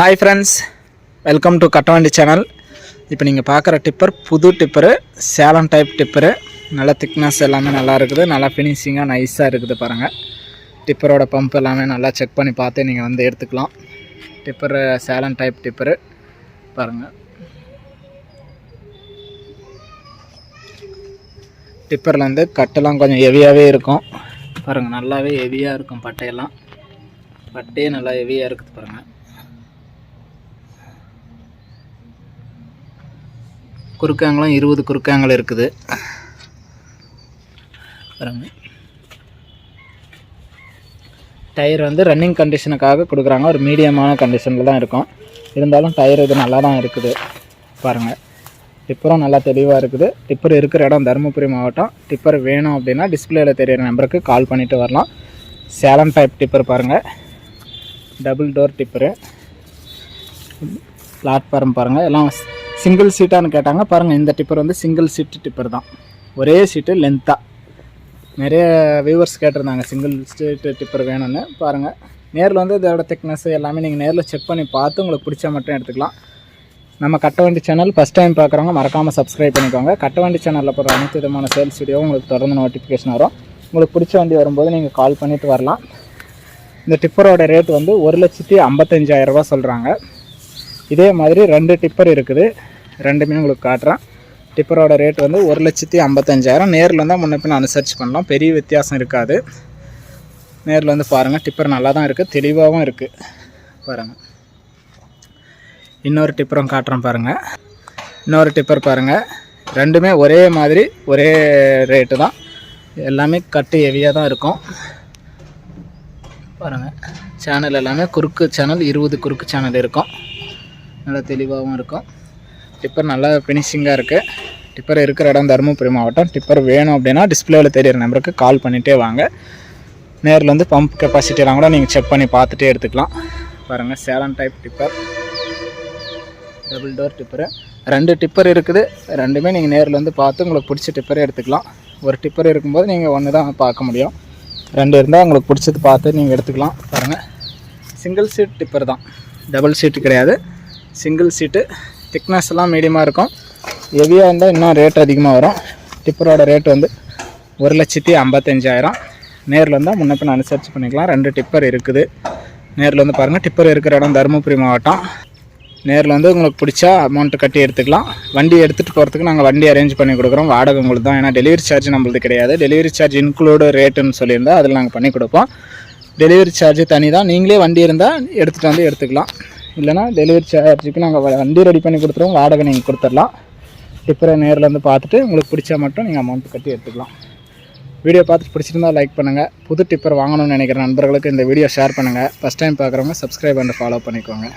Hi friends welcome to Kattavandi channel இப்போ நீங்கள் பார்க்குற டிப்பர் புது டிப்பரு சேலம் டைப் டிப்பரு நல்லா திக்னஸ் எல்லாமே நல்லா இருக்குது. நல்லா ஃபினிஷிங்காக நைஸாக இருக்குது பாருங்கள் டிப்பரோட பம்ப் எல்லாமே நல்லா செக் பண்ணி பார்த்து நீங்கள் வந்து எடுத்துக்கலாம். டிப்பர் சேலம் டைப் டிப்பரு பாருங்கள் டிப்பரில் வந்து கட்டெல்லாம் கொஞ்சம் ஹெவியாகவே இருக்கும். பாருங்கள் நல்லாவே ஹெவியாக இருக்கும் பட்டையெல்லாம். பட்டையே நல்லா ஹெவியாக இருக்குது பாருங்கள் குறுக்காங்கலாம் இருபது குறுக்காங்கல் இருக்குது. பாருங்க. டயர் வந்து ரன்னிங் கண்டிஷனுக்காக கொடுக்குறாங்க. ஒரு மீடியமான கண்டிஷனில் தான் இருக்கும். இருந்தாலும் டயர் இது நல்லா தான் இருக்குது. பாருங்கள் டிப்பரும் நல்லா தெளிவாக இருக்குது. டிப்பர் இருக்கிற இடம் தருமபுரி மாவட்டம். டிப்பர் வேணும் அப்படின்னா டிஸ்பிளேயில் தெரியிற நம்பருக்கு கால் பண்ணிவிட்டு வரலாம். சேலம் டைப் டிப்பர் பாருங்கள் டபுள் டோர் டிப்பரு பிளாட்ஃபார்ம் பாருங்கள் எல்லாம் சிங்கிள் சீட்டான்னு கேட்டாங்க. பாருங்கள் இந்த டிப்பர் வந்து சிங்கிள் சீட்டு டிப்பர் தான். ஒரே சீட்டு லென்த்தாக நிறைய வியூவர்ஸ் கேட்டிருந்தாங்க சிங்கிள் சீட்டு டிப்பர் வேணும்னு. பாருங்கள் நேரில் வந்து இதோட திக்னஸ் எல்லாமே நீங்கள் நேரில் செக் பண்ணி பார்த்து உங்களுக்கு பிடிச்சா மட்டும் எடுத்துக்கலாம். நம்ம கட்டவண்டி சேனல் ஃபஸ்ட் டைம் பார்க்குறவங்க மறக்காமல் சப்ஸ்கிரைப் பண்ணிக்கோங்க. கட்டவண்டி சேனலில் போகிற அனைத்து விதமான சேல்ஸ் வீடியோவும் உங்களுக்கு தொடர்ந்து நோட்டிஃபிகேஷன் வரும். உங்களுக்கு பிடிச்ச வண்டி வரும்போது நீங்கள் கால் பண்ணிவிட்டு வரலாம். இந்த டிப்பரோட ரேட் வந்து ஒரு லட்சத்தி ஐம்பத்தஞ்சாயிரரூபா சொல்கிறாங்க இதே மாதிரி ரெண்டு டிப்பர் இருக்குது. ரெண்டுமே உங்களுக்கு காட்டுறேன். டிப்பரோட ரேட் வந்து ஒரு லட்சத்தி ஐம்பத்தஞ்சாயிரம். நேரில் வந்தால் முன்ன பின்ன அனுசரிச்சு பண்ணலாம். பெரிய வித்தியாசம் இருக்காது. நேரில் வந்து பாருங்கள் டிப்பர் நல்லா தான் இருக்குது தெளிவாகவும் இருக்குது பாருங்கள் இன்னொரு டிப்பரும் காட்டுறேன் பாருங்கள் இன்னொரு டிப்பர் பாருங்கள் ரெண்டுமே ஒரே மாதிரி ஒரே ரேட்டு தான். எல்லாமே கட்டு ஹெவியாக தான் இருக்கும். பாருங்கள் சேனல் எல்லாமே குறுக்கு சேனல் இருபது குறுக்கு சேனல் இருக்கும். நல்லா தெளிவாகவும் இருக்கும். டிப்பர் நல்லா ஃபினிஷிங்காக இருக்குது டிப்பர் இருக்கிற இடம் தருமபுரி மாவட்டம். டிப்பர் வேணும் அப்படின்னா டிஸ்பிளேவில் தெரியிற நம்பருக்கு கால் பண்ணிகிட்டே வாங்க. நேரில் வந்து பம்ப் கெப்பாசிட்டிலாம் கூட நீங்கள் செக் பண்ணி பார்த்துட்டே எடுத்துக்கலாம். பாருங்கள் Salem type tipper. Double door tipper. ரெண்டு டிப்பர் இருக்குது. ரெண்டுமே நீங்கள் நேரில் வந்து பார்த்து உங்களுக்கு பிடிச்ச டிப்பரே எடுத்துக்கலாம். ஒரு டிப்பர் இருக்கும்போது நீங்கள் ஒன்று தான் பார்க்க முடியும். ரெண்டு இருந்தால் உங்களுக்கு பிடிச்சது பார்த்து நீங்கள் எடுத்துக்கலாம். பாருங்கள் சிங்கிள் சீட் டிப்பர் தான். டபுள் சீட்டு கிடையாது. சிங்கிள் சீட்டு திக்னஸ் எல்லாம் மீடியமாக இருக்கும். ஹெவியாக இருந்தால் இன்னும் ரேட் அதிகமாக வரும். டிப்பரோட ரேட் வந்து ஒரு லட்சத்தி ஐம்பத்தஞ்சாயிரம். நேரில் வந்தால் முன்னப்பின் பின்ன அனுசரித்து பண்ணிக்கலாம். ரெண்டு டிப்பர் இருக்குது. நேரில் வந்து பாருங்கள் டிப்பர் இருக்கிற இடம் தருமபுரி மாவட்டம். நேரில் வந்து உங்களுக்கு பிடிச்சா அமௌண்ட்டு கட்டி எடுத்துக்கலாம். வண்டி எடுத்துகிட்டு போகிறதுக்கு நாங்கள் வண்டி அரேஞ்ச் பண்ணி கொடுக்குறோம். வாடகை உங்களுக்கு தான். ஏன்னா டெலிவரி சார்ஜ் நம்மளது கிடையாது. டெலிவரி சார்ஜ் இன்க்ளூடு ரேட்டுன்னு சொல்லியிருந்தால் அதில் நாங்கள் பண்ணி கொடுப்போம். டெலிவரி சார்ஜ் தனி தான் நீங்களே வண்டி இருந்தால் எடுத்துகிட்டு வந்து எடுத்துக்கலாம். இல்லைனா டெலிவரி சார்ஜுக்கு நாங்கள் வண்டி ரெடி பண்ணி கொடுத்துருவோம். வாடகை நீங்கள் கொடுத்துடலாம். டிப்பரை நேரில் வந்து பார்த்துட்டு உங்களுக்கு பிடிச்சா மட்டும் நீங்கள் அமௌண்ட் கட்டி எடுத்துக்கலாம். வீடியோ பார்த்துட்டு பிடிச்சிருந்தா லைக் பண்ணுங்கள் புது டிப்பர் வாங்கணும்னு நினைக்கிற நண்பர்களுக்கு இந்த வீடியோ ஷேர் பண்ணுங்கள் ஃபஸ்ட் டைம் பார்க்குறவங்க சப்ஸ்கிரைப் பண்ணி ஃபாலோ பண்ணிக்கோங்க.